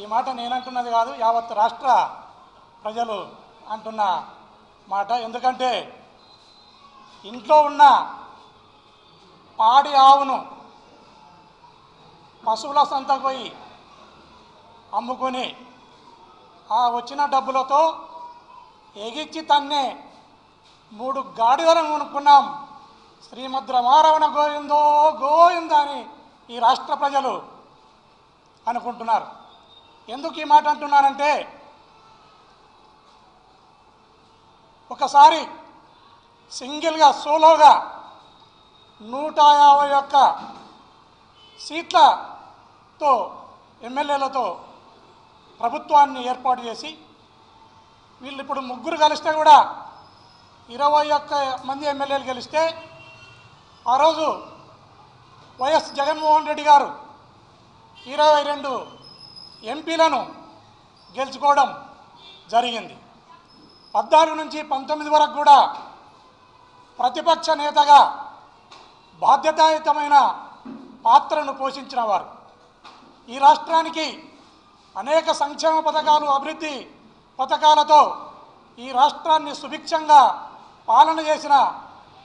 ఈ మాట నేనంటున్నది కాదు యావత్ రాష్ట్ర ప్రజలు అంటున్న మాట. ఎందుకంటే ఇంట్లో ఉన్న పాడి ఆవును పశువుల సంతకు పోయి అమ్ముకొని ఆ వచ్చిన డబ్బులతో ఎగిచ్చి తన్నే మూడు గాడిదలను కొనుక్కున్నాం. శ్రీమద్ రమారవణ గోవిందో గోవింద అని ఈ రాష్ట్ర ప్రజలు అనుకుంటున్నారు. ఎందుకు ఈ మాట అంటున్నానంటే ఒకసారి సింగిల్గా సోలోగా నూట యాభై ఒక్క సీట్లతో ఎమ్మెల్యేలతో ప్రభుత్వాన్ని ఏర్పాటు చేసి వీళ్ళు ఇప్పుడు ముగ్గురు కలిస్తే కూడా ఇరవై ఒక్క మంది ఎమ్మెల్యేలు గెలిస్తే ఆ రోజు వైఎస్ జగన్మోహన్ రెడ్డి గారు ఇరవై రెండు ఎంపీలను గెలుచుకోవడం జరిగింది. పద్నాలుగు నుంచి పంతొమ్మిది వరకు కూడా ప్రతిపక్ష నేతగా బాధ్యతాయుతమైన పాత్రను పోషించిన వారు. ఈ రాష్ట్రానికి అనేక సంక్షేమ పథకాలు అభివృద్ధి పథకాలతో ఈ రాష్ట్రాన్ని సుభిక్షంగా పాలన చేసిన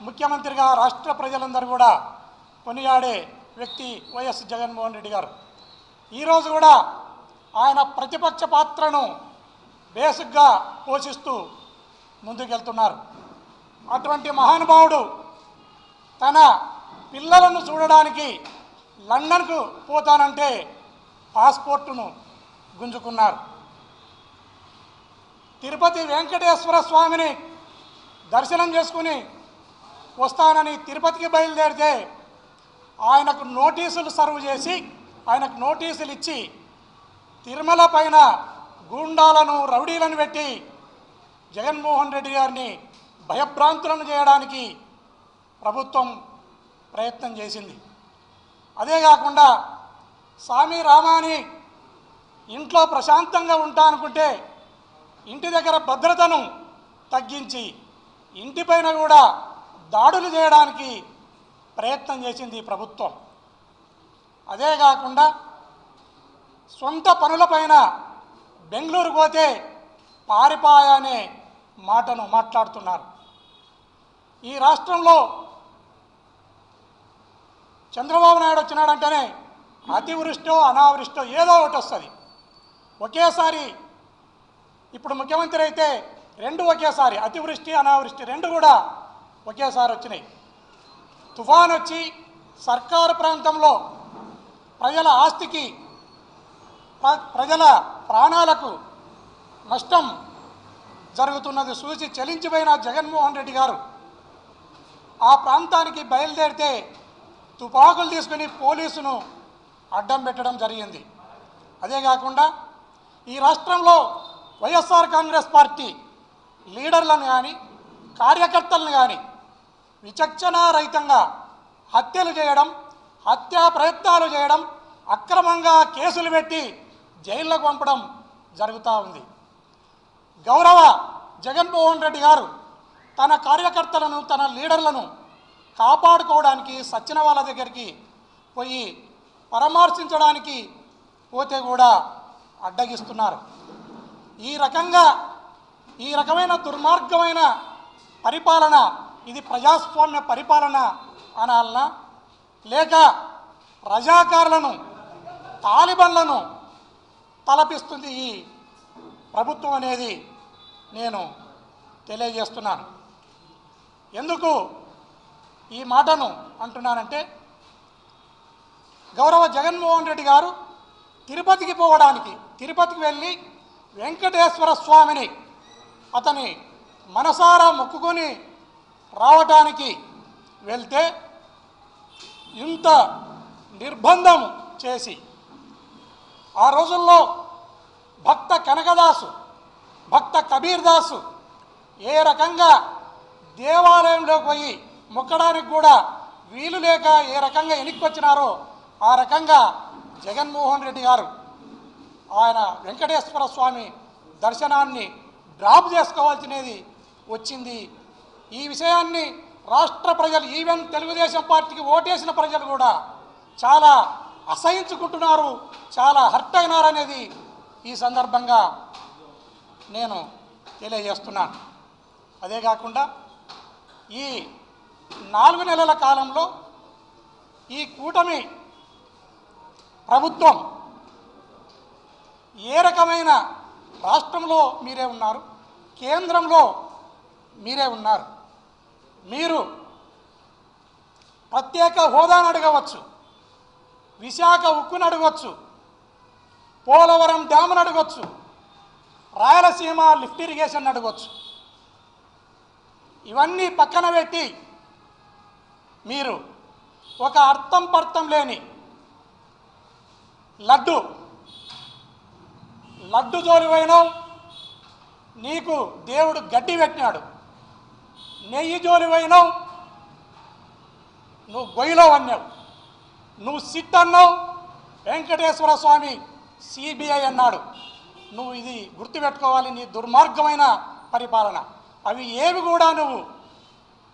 ముఖ్యమంత్రిగా రాష్ట్ర ప్రజలందరూ కూడా కొనియాడే వ్యక్తి వైఎస్ జగన్మోహన్ రెడ్డి గారు. ఈరోజు కూడా ఆయన ప్రతిపక్ష పాత్రను బేసిక్గా పోషిస్తూ ముందుకెళ్తున్నారు. అటువంటి మహానుభావుడు తన పిల్లలను చూడడానికి లండన్కు పోతానంటే పాస్పోర్టును గుంజుకున్నారు. తిరుపతి వెంకటేశ్వర స్వామిని దర్శనం చేసుకుని వస్తానని తిరుపతికి బయలుదేరితే ఆయనకు నోటీసులు సర్వ్ చేసి ఆయనకు నోటీసులు ఇచ్చి తిరుమల పైన గూండాలను రౌడీలను పెట్టి జగన్మోహన్ రెడ్డి గారిని భయభ్రాంతులను చేయడానికి ప్రభుత్వం ప్రయత్నం చేసింది. అదే కాకుండా స్వామి రామాని ఇంట్లో ప్రశాంతంగా ఉంటా అనుకుంటే ఇంటి దగ్గర భద్రతను తగ్గించి ఇంటిపైన కూడా దాడులు చేయడానికి ప్రయత్నం చేసింది ప్రభుత్వం. అదే కాకుండా సొంత పనులపైన బెంగళూరు పోతే పారిపాయ అనే మాటను మాట్లాడుతున్నారు. ఈ రాష్ట్రంలో చంద్రబాబు నాయుడు వచ్చినాడంటేనే అతివృష్టో అనావృష్టో ఏదో ఒకటి వస్తుంది. ఒకేసారి ఇప్పుడు ముఖ్యమంత్రి అయితే రెండు ఒకేసారి అతివృష్టి అనావృష్టి రెండు కూడా ఒకేసారి వచ్చినాయి. తుఫాన్ వచ్చి సర్కారు ప్రాంతంలో ప్రజల ఆస్తికి ప్రజల ప్రాణాలకు నష్టం జరుగుతున్నది చూసి చలించిపోయిన జగన్మోహన్ రెడ్డి గారు. ఆ ప్రాంతానికి బయలుదేరితే తుపాకులు తీసుకుని పోలీసును అడ్డం పెట్టడం జరిగింది. అదే కాకుండా ఈ రాష్ట్రంలో వైఎస్ఆర్ కాంగ్రెస్ పార్టీ లీడర్లను కానీ కార్యకర్తలను కానీ విచక్షణారహితంగా హత్యలు చేయడం హత్యా ప్రయత్నాలు చేయడం అక్రమంగా కేసులు పెట్టి జైల్లోకి పంపడం జరుగుతూ ఉంది. గౌరవ జగన్మోహన్ రెడ్డి గారు తన కార్యకర్తలను తన లీడర్లను కాపాడుకోవడానికి సచ్చిన వాళ్ళ దగ్గరికి పోయి పరామర్శించడానికి పోతే కూడా అడ్డగిస్తున్నారు. ఈ రకంగా ఈ రకమైన దుర్మార్గమైన పరిపాలన ఇది ప్రజాస్వామ్య పరిపాలన అనాలనా? లేక రజాకారులను తాలిబన్లను తలపిస్తుంది ఈ ప్రభుత్వం అనేది నేను తెలియజేస్తున్నాను. ఎందుకు ఈ మాటను అంటున్నానంటే గౌరవ జగన్మోహన్ రెడ్డి గారు తిరుపతికి పోవడానికి తిరుపతికి వెళ్ళి వెంకటేశ్వర స్వామిని అతని మనసారా మొక్కుకొని రావటానికి వెళ్తే ఇంత నిర్బంధం చేసి ఆ రోజుల్లో భక్త కనకదాసు భక్త కబీర్ దాసు ఏ రకంగా దేవాలయంలోకి పోయి మొక్కడానికి కూడా వీలు లేక ఏ రకంగా ఎనిక్కొచ్చినారో ఆ రకంగా జగన్మోహన్ రెడ్డి గారు ఆయన వెంకటేశ్వర స్వామి దర్శనాన్ని డ్రాప్ చేసుకోవాల్సినది వచ్చింది. ఈ విషయాన్ని రాష్ట్ర ప్రజలు ఈవెన్ తెలుగుదేశం పార్టీకి ఓటేసిన ప్రజలు కూడా చాలా అసహించుకుంటున్నారు. చాలా హర్ట్ అయినారనేది ఈ సందర్భంగా నేను తెలియజేస్తున్నాను. అదే కాకుండా ఈ నాలుగు నెలల కాలంలో ఈ కూటమి ప్రభుత్వం ఏ రకమైన రాష్ట్రంలో మీరే ఉన్నారు కేంద్రంలో మీరే ఉన్నారు మీరు ప్రత్యేక హోదాను అడగవచ్చు. విశాఖ ఉక్కును అడగొచ్చు. పోలవరం డ్యామ్ను అడగొచ్చు. రాయలసీమ లిఫ్ట్ ఇరిగేషన్ అడగొచ్చు. ఇవన్నీ పక్కన పెట్టి మీరు ఒక అర్థం పర్థం లేని లడ్డు లడ్డు జోలి నీకు దేవుడు గడ్డి పెట్టినాడు. నెయ్యి జోలి నువ్వు గొయ్యిలో అన్నావు నువ్వు సిట్ అన్నావు? వెంకటేశ్వర స్వామి సిబిఐ అన్నాడు. నువ్వు ఇది గుర్తుపెట్టుకోవాలి నీ దుర్మార్గమైన పరిపాలన. అవి ఏవి కూడా నువ్వు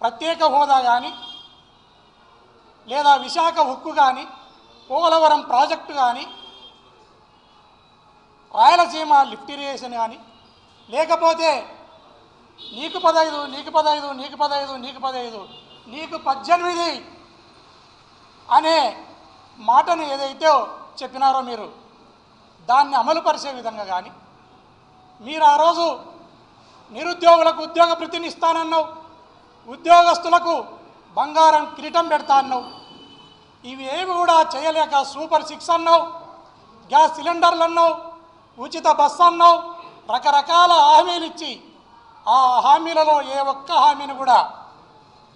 ప్రత్యేక హోదా కానీ లేదా విశాఖ ఉక్కు కానీ పోలవరం ప్రాజెక్టు కానీ రాయలసీమ లిఫ్ట్ ఇరిగేషన్ కానీ లేకపోతే నీకు పదహైదు నీకు పదహైదు నీకు పదహైదు నీకు పదహైదు నీకు పద్దెనిమిది అనే మాటను ఏదైతే చెప్పినారో మీరు దాన్ని అమలుపరిచే విధంగా కానీ మీరు ఆ రోజు నిరుద్యోగులకు ఉద్యోగ భృతిని ఇస్తానన్నావు ఉద్యోగస్తులకు బంగారం కిరీటం పెడతా అన్నావు ఇవి ఏమి కూడా చేయలేక సూపర్ సిక్స్ అన్నావు గ్యాస్ సిలిండర్లు అన్నావు ఉచిత బస్సు అన్నావు రకరకాల హామీలు ఇచ్చి ఆ హామీలలో ఏ ఒక్క హామీని కూడా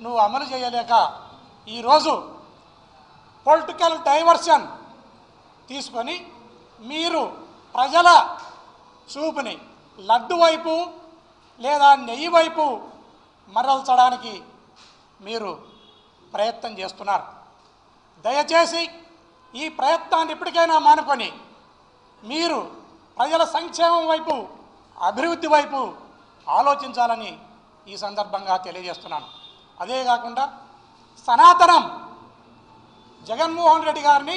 నువ్వు అమలు చేయలేక ఈరోజు పొలిటికల్ డైవర్షన్ తీసుకొని మీరు ప్రజల చూపుని లడ్డు వైపు లేదా నెయ్యి వైపు మరల్చడానికి మీరు ప్రయత్నం చేస్తున్నారు. దయచేసి ఈ ప్రయత్నాన్ని ఇప్పటికైనా మానుకొని మీరు ప్రజల సంక్షేమం వైపు అభివృద్ధి వైపు ఆలోచించాలని ఈ సందర్భంగా తెలియజేస్తున్నాను. అదే కాకుండా సనాతనం జగన్మోహన్ రెడ్డి గారిని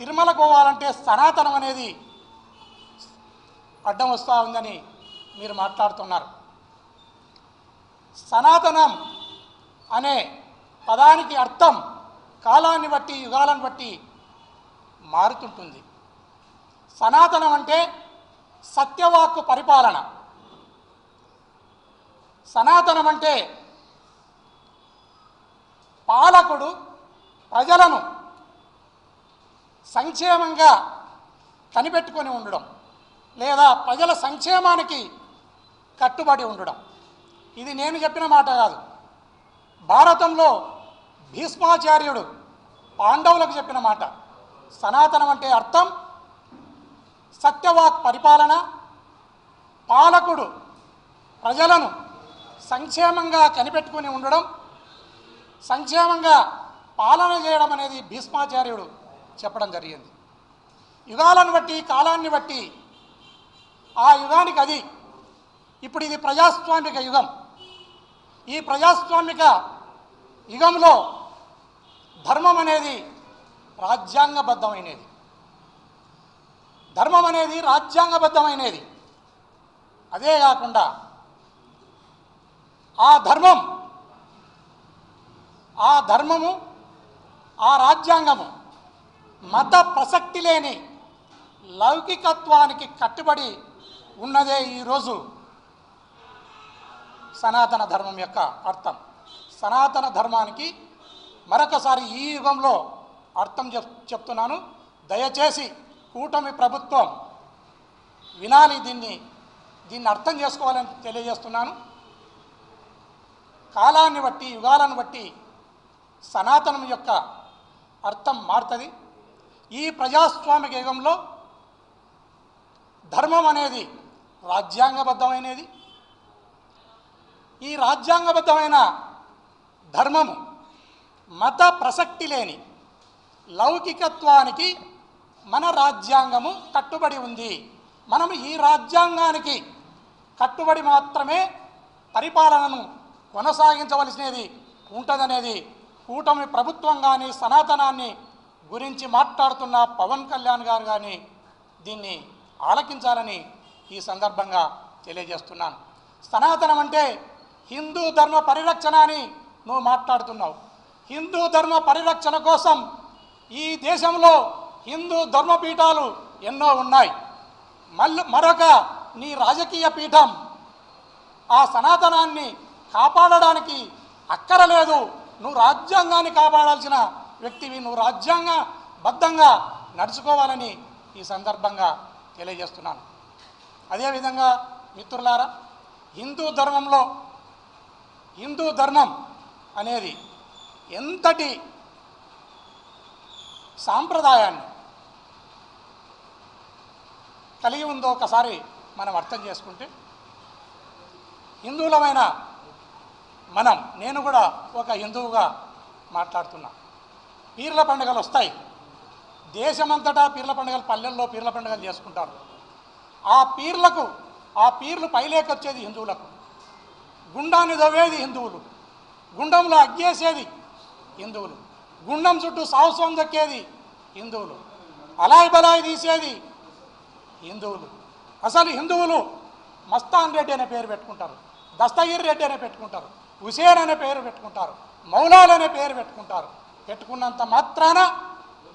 తిరుమల పోవాలంటే సనాతనం అనేది అడ్డం వస్తూ ఉందని మీరు మాట్లాడుతున్నారు. సనాతనం అనే పదానికి అర్థం కాలాన్ని బట్టి యుగాలను బట్టి మారుతుంటుంది. సనాతనం అంటే సత్యవాక్కు పరిపాలన. సనాతనం అంటే పాలకుడు ప్రజలను సంక్షేమంగా కనిపెట్టుకొని ఉండడం లేదా ప్రజల సంక్షేమానికి కట్టుబడి ఉండడం. ఇది నేను చెప్పిన మాట కాదు. భారతంలో భీష్మాచార్యుడు పాండవులకు చెప్పిన మాట. సనాతనం అంటే అర్థం సత్యవాక్ పరిపాలన పాలకుడు ప్రజలను సంక్షేమంగా కనిపెట్టుకుని ఉండడం సంక్షేమంగా పాలన చేయడం అనేది భీష్మాచార్యుడు చెప్పడం జరిగింది. యుగాలను బట్టి కాలాన్ని బట్టి ఆ యుగానికి అది. ఇప్పుడు ఇది ప్రజాస్వామిక యుగం. ఈ ప్రజాస్వామిక యుగంలో ధర్మం అనేది రాజ్యాంగబద్ధమైనది. ధర్మం అనేది రాజ్యాంగబద్ధమైనది. అదే కాకుండా ఆ ధర్మం ఆ ధర్మము ఆ రాజ్యాంగము మత ప్రసక్తి లేని లౌకికత్వానికి కట్టుబడి ఉన్నదే ఈరోజు సనాతన ధర్మం యొక్క అర్థం. సనాతన ధర్మానికి మరొకసారి ఈ యుగంలో అర్థం చెప్ చెప్తున్నాను. దయచేసి కూటమి ప్రభుత్వం వినాలి దీన్ని దీన్ని అర్థం చేసుకోవాలని తెలియజేస్తున్నాను. కాలాన్ని బట్టి యుగాలను బట్టి సనాతనం యొక్క అర్థం మారుతుంది. ఈ ప్రజాస్వామిక యుగంలో ధర్మం అనేది రాజ్యాంగబద్ధమైనది. ఈ రాజ్యాంగబద్ధమైన ధర్మము మత ప్రసక్తి లేని లౌకికత్వానికి మన రాజ్యాంగము కట్టుబడి ఉంది. మనం ఈ రాజ్యాంగానికి కట్టుబడి మాత్రమే పరిపాలనను కొనసాగించవలసినది ఉంటుందనేది కూటమి ప్రభుత్వం కానీ సనాతనాన్ని గురించి మాట్లాడుతున్న పవన్ కళ్యాణ్ గారు కానీ దీన్ని ఆలకించాలని ఈ సందర్భంగా తెలియజేస్తున్నాను. సనాతనం అంటే హిందూ ధర్మ పరిరక్షణ అని నువ్వు మాట్లాడుతున్నావు. హిందూ ధర్మ పరిరక్షణ కోసం ఈ దేశంలో హిందూ ధర్మపీఠాలు ఎన్నో ఉన్నాయి. మళ్ళీ మరొక నీ రాజకీయ పీఠం ఆ సనాతనాన్ని కాపాడడానికి అక్కరలేదు నువ్వు రాజ్యాంగాన్ని కాపాడాల్సిన వ్యక్తివి నువ్వు రాజ్యాంగ బద్ధంగా నడుచుకోవాలని ఈ సందర్భంగా తెలియజేస్తున్నాను. అదేవిధంగా మిత్రులారా హిందూ ధర్మంలో హిందూ ధర్మం అనేది ఎంతటి సాంప్రదాయాన్ని కలిగి ఉందో ఒకసారి మనం అర్థం చేసుకుంటే హిందువులమైన మనం నేను కూడా ఒక హిందువుగా మాట్లాడుతున్నా. పీర్ల పండుగలు వస్తాయి. దేశమంతటా పీర్ల పండుగలు పల్లెల్లో పీర్ల పండుగలు చేసుకుంటారు. ఆ పీర్లకు ఆ పీర్లు పైలేకొచ్చేది హిందువులకు. గుండాన్ని దవ్వేది హిందువులు. గుండంలో అగ్గేసేది హిందువులు. గుండం చుట్టూ సాహసం దక్కేది హిందువులు. అలాయి బలాయి తీసేది హిందువులు. అసలు హిందువులు మస్తాన్ రెడ్డి అనే పేరు పెట్టుకుంటారు. దస్తగిరి రెడ్డి అనే పెట్టుకుంటారు. హుసేన్ అనే పేరు పెట్టుకుంటారు మౌలాల్ అనే పేరు పెట్టుకుంటారు. పెట్టుకున్నంత మాత్రాన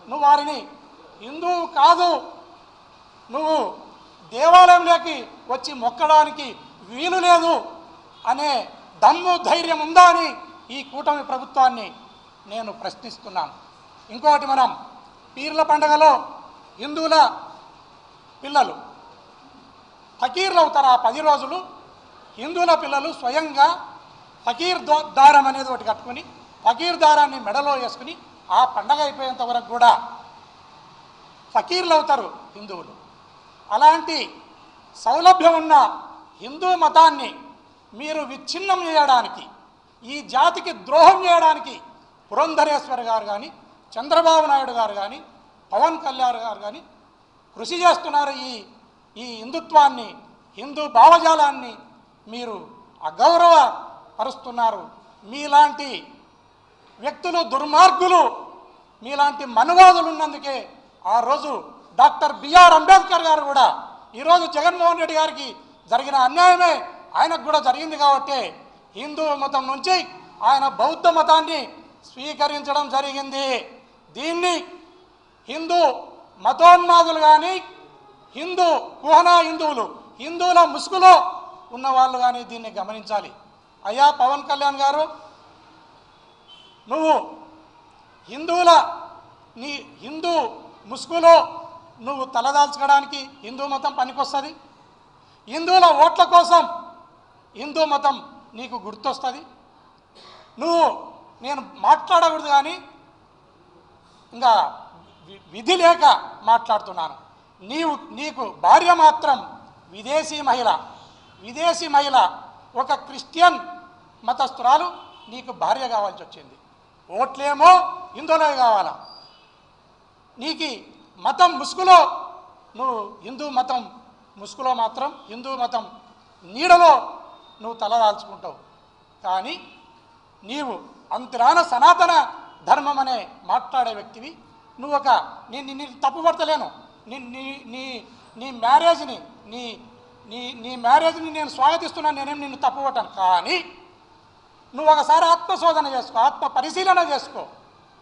నువ్వు వారిని హిందువు కాదు నువ్వు దేవాలయంలోకి వచ్చి మొక్కడానికి వీలు లేదు అనే దమ్ము ధైర్యం ఉందా అని ఈ కూటమి ప్రభుత్వాన్ని నేను ప్రశ్నిస్తున్నాను. ఇంకొకటి మనం పీర్ల పండుగలో హిందువుల పిల్లలు ఫకీర్లు అవుతారు ఆ పది రోజులు. హిందువుల పిల్లలు స్వయంగా ఫకీర్ దో- దారం అనేది ఒకటి కట్టుకుని ఫకీర్ దారాన్ని మెడలో వేసుకుని ఆ పండగ అయిపోయేంత వరకు కూడా ఫకీర్లు అవుతారు హిందువులు. అలాంటి సౌలభ్యం ఉన్న హిందూ మతాన్ని మీరు విచ్ఛిన్నం చేయడానికి ఈ జాతికి ద్రోహం చేయడానికి పురంధరేశ్వర్ గారు కానీ చంద్రబాబు నాయుడు గారు కానీ పవన్ కళ్యాణ్ గారు కానీ కృషి చేస్తున్నారు ఈ ఈ హిందుత్వాన్ని హిందూ భావజాలాన్ని మీరు అగౌరవ పరుస్తున్నారు మీలాంటి వ్యక్తులు దుర్మార్గులు మీలాంటి మనువాదులు ఉన్నందుకే ఆ రోజు డాక్టర్ బిఆర్ అంబేద్కర్ గారు కూడా ఈరోజు జగన్మోహన్ రెడ్డి గారికి జరిగిన అన్యాయమే ఆయనకు కూడా జరిగింది కాబట్టి హిందూ మతం నుంచి ఆయన బౌద్ధ మతాన్ని స్వీకరించడం జరిగింది. దీన్ని హిందూ మతోన్మాదులు కానీ హిందూ కుహనా హిందువులు హిందువుల ముసుగులో ఉన్న వాళ్ళు కానీ దీన్ని గమనించాలి. అయ్యా పవన్ కళ్యాణ్ గారు నువ్వు హిందువుల నీ హిందూ ముసుగులో నువ్వు తలదాల్చుకోవడానికి హిందూ మతం పనికొస్తుంది. హిందువుల ఓట్ల కోసం హిందూ మతం నీకు గుర్తొస్తుంది. నువ్వు నేను మాట్లాడకూడదు కానీ ఇంకా విధి లేక మాట్లాడుతున్నాను. నీవు నీకు భార్య మాత్రం విదేశీ మహిళ విదేశీ మహిళ ఒక క్రిస్టియన్ మతస్థురాలు నీకు భార్య కావాల్సి వచ్చింది. ఓట్లేమో హిందువులే కావాలా? నీకు మతం ముసుగులో నువ్వు హిందూ మతం ముసుగులో మాత్రం హిందూ మతం నీడలో నువ్వు తలదాల్చుకుంటావు కానీ నీవు అంతరాన సనాతన ధర్మం అనే మాట్లాడే వ్యక్తివి. నువ్వు ఒక నేను నీ తప్పుపడతలేను నీ నీ నీ నీ మ్యారేజ్ని నీ నీ నీ మ్యారేజ్ని నేను స్వాగతిస్తున్నాను నేనేం నిన్ను తప్పుపట్టాను కానీ నువ్వు ఒకసారి ఆత్మశోధన చేసుకో ఆత్మ పరిశీలన చేసుకో.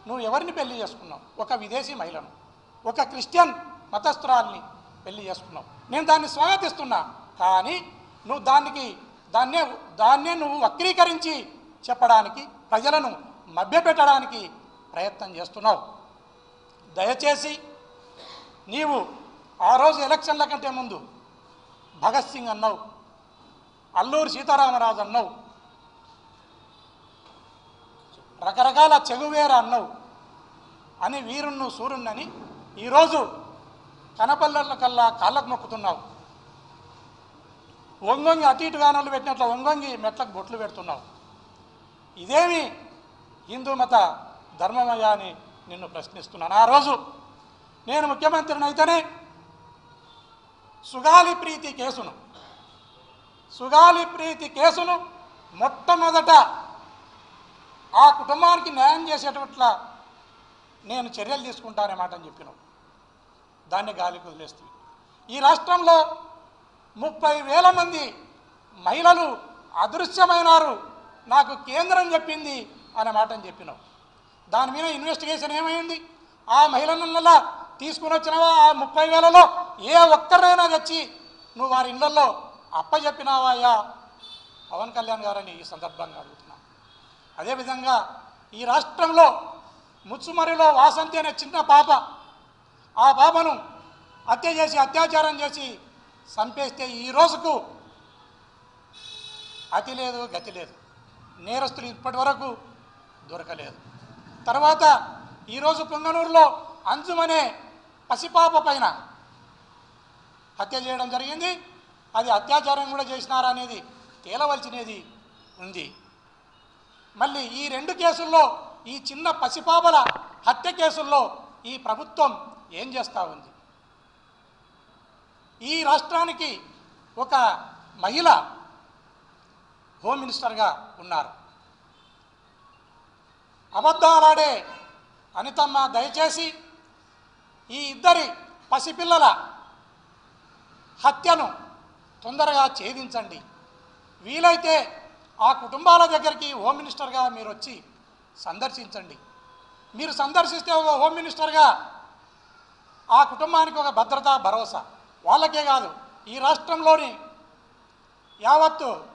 నువ్వు ఎవరిని పెళ్ళి చేసుకున్నావు? ఒక విదేశీ మహిళను ఒక క్రిస్టియన్ మతస్థురాల్ని పెళ్ళి చేసుకున్నావు. నేను దాన్ని స్వాగతిస్తున్నా కానీ నువ్వు దానికి దాన్నే దాన్నే నువ్వు వక్రీకరించి చెప్పడానికి ప్రజలను మభ్యపెట్టడానికి ప్రయత్నం చేస్తున్నావు. దయచేసి నీవు ఆ రోజు ఎలక్షన్ల కంటే ముందు భగత్ సింగ్ అన్నావు. అల్లూరి సీతారామరాజు అన్నావు. రకరకాల చెగువేర అన్నావు. అని వీరుణ్ణు సూరుణ్ణని ఈరోజు కనపల్లెల కల్లా కాళ్ళకు మొక్కుతున్నావు వంగొంగి అటు ఇటు గానాలు పెట్టినట్లు వంగొంగి మెట్లకు బొట్లు పెడుతున్నావు. ఇదేమి హిందూ మత ధర్మమయ్యా అని నిన్ను ప్రశ్నిస్తున్నాను. ఆ రోజు నేను ముఖ్యమంత్రిని అయితేనే సుగాలి ప్రీతి కేసును. సుగాలి ప్రీతి కేసును మొట్టమొదట ఆ కుటుంబానికి న్యాయం చేసేటట్ల నేను చర్యలు తీసుకుంటానమాట అని చెప్పినావు దాన్ని గాలికి వదిలేస్తుంది ఈ రాష్ట్రంలో ముప్పై వేల మంది మహిళలు అదృశ్యమైనారు. నాకు కేంద్రం చెప్పింది అనే మాటని చెప్పినావు దాని మీద ఇన్వెస్టిగేషన్ ఏమైంది? ఆ మహిళల తీసుకుని వచ్చినవా? ఆ ముప్పై వేలలో ఏ ఒక్కరినైనా తెచ్చి నువ్వు వారి ఇళ్ళలో అప్పచెప్పినావా అయ్యా పవన్ కళ్యాణ్ గారని ఈ సందర్భంగా అడుగుతున్నాను. అదేవిధంగా ఈ రాష్ట్రంలో ముచ్చుమరిలో వాసంతి అనే చిన్న పాప ఆ పాపను హత్య చేసి అత్యాచారం చేసి చంపేస్తే ఈ రోజుకు అతి లేదు గతి లేదు. నేరస్తులు ఇప్పటి వరకు దొరకలేదు. తర్వాత ఈరోజు పొంగనూరులో అంజుమనే పసిపాప పైన హత్య చేయడం జరిగింది. అది అత్యాచారం కూడా చేసినారా అనేది తేలవలసినది ఉంది. మళ్ళీ ఈ రెండు కేసుల్లో ఈ చిన్న పసిపాపల హత్య కేసుల్లో ఈ ప్రభుత్వం ఏం చేస్తూ ఉంది? ఈ రాష్ట్రానికి ఒక మహిళ హోమ్ మినిస్టర్గా ఉన్నారు. అబద్ధాలాడే అనితమ్మ దయచేసి ఈ ఇద్దరి పసిపిల్లల హత్యను తొందరగా ఛేదించండి. వీలైతే ఆ కుటుంబాల దగ్గరికి హోమ్ మినిస్టర్గా మీరు వచ్చి సందర్శించండి. మీరు సందర్శిస్తే ఒక హోమ్ మినిస్టర్గా ఆ కుటుంబానికి ఒక భద్రత భరోసా. వాళ్ళకే కాదు ఈ రాష్ట్రంలోని యావత్తు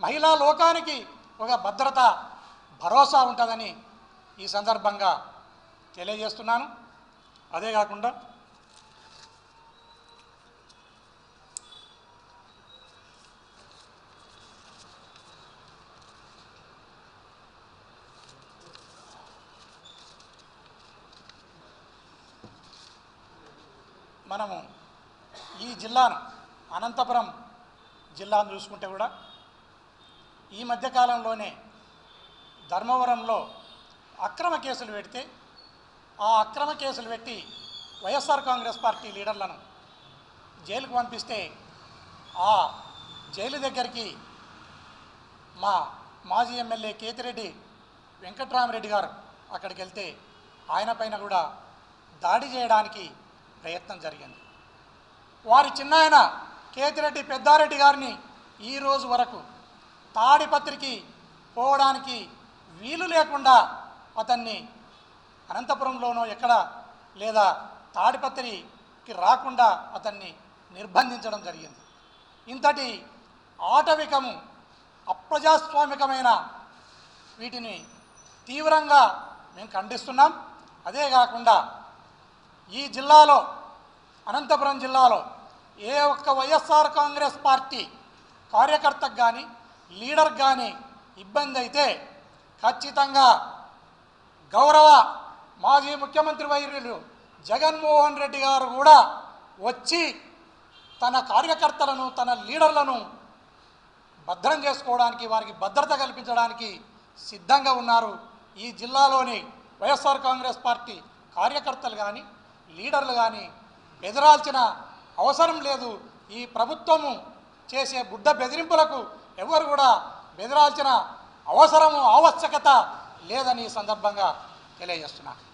మహిళా లోకానికి ఒక భద్రత భరోసా ఉంటుందని ఈ సందర్భంగా తెలియజేస్తున్నాను. అదే కాకుండా మనము ఈ జిల్లాను అనంతపురం జిల్లాను చూసుకుంటే కూడా ఈ మధ్యకాలంలోనే ధర్మవరంలో అక్రమ కేసులు పెడితే ఆ అక్రమ కేసులు పెట్టి వైఎస్ఆర్ కాంగ్రెస్ పార్టీ లీడర్లను జైలుకు పంపిస్తే ఆ జైలు దగ్గరికి మా మాజీ ఎమ్మెల్యే కేతిరెడ్డి వెంకట్రామరెడ్డి గారు అక్కడికి వెళ్తే ఆయన పైన కూడా దాడి చేయడానికి ప్రయత్నం జరిగింది. వారి చిన్నాయన కేతిరెడ్డి పెద్దారెడ్డి గారిని ఈ రోజు వరకు తాడిపత్రికి పోవడానికి వీలు లేకుండా అతన్ని అనంతపురంలోనో ఎక్కడ లేదా తాడిపత్రికి రాకుండా అతన్ని నిర్బంధించడం జరిగింది. ఇంతటి ఆటవికము అప్రజాస్వామికమైన వీటిని తీవ్రంగా మేము ఖండిస్తున్నాం. అదే కాకుండా ఈ జిల్లాలో అనంతపురం జిల్లాలో ఏ ఒక్క వైఎస్ఆర్ కాంగ్రెస్ పార్టీ కార్యకర్తకు కానీ లీడర్కి కానీ ఇబ్బంది అయితే ఖచ్చితంగా గౌరవ మాజీ ముఖ్యమంత్రి వైర్యులు జగన్మోహన్ రెడ్డి గారు కూడా వచ్చి తన కార్యకర్తలను తన లీడర్లను భద్రం చేసుకోవడానికి వారికి భద్రత కల్పించడానికి సిద్ధంగా ఉన్నారు. ఈ జిల్లాలోని వైఎస్ఆర్ కాంగ్రెస్ పార్టీ కార్యకర్తలు కానీ లీడర్లు కానీ బెదిరాల్సిన అవసరం లేదు. ఈ ప్రభుత్వము చేసే బుడ్డ బెదిరింపులకు ఎవరు కూడా బెదిరాల్సిన అవసరము ఆవశ్యకత లేదని ఈ సందర్భంగా తెలియజేస్తున్నాను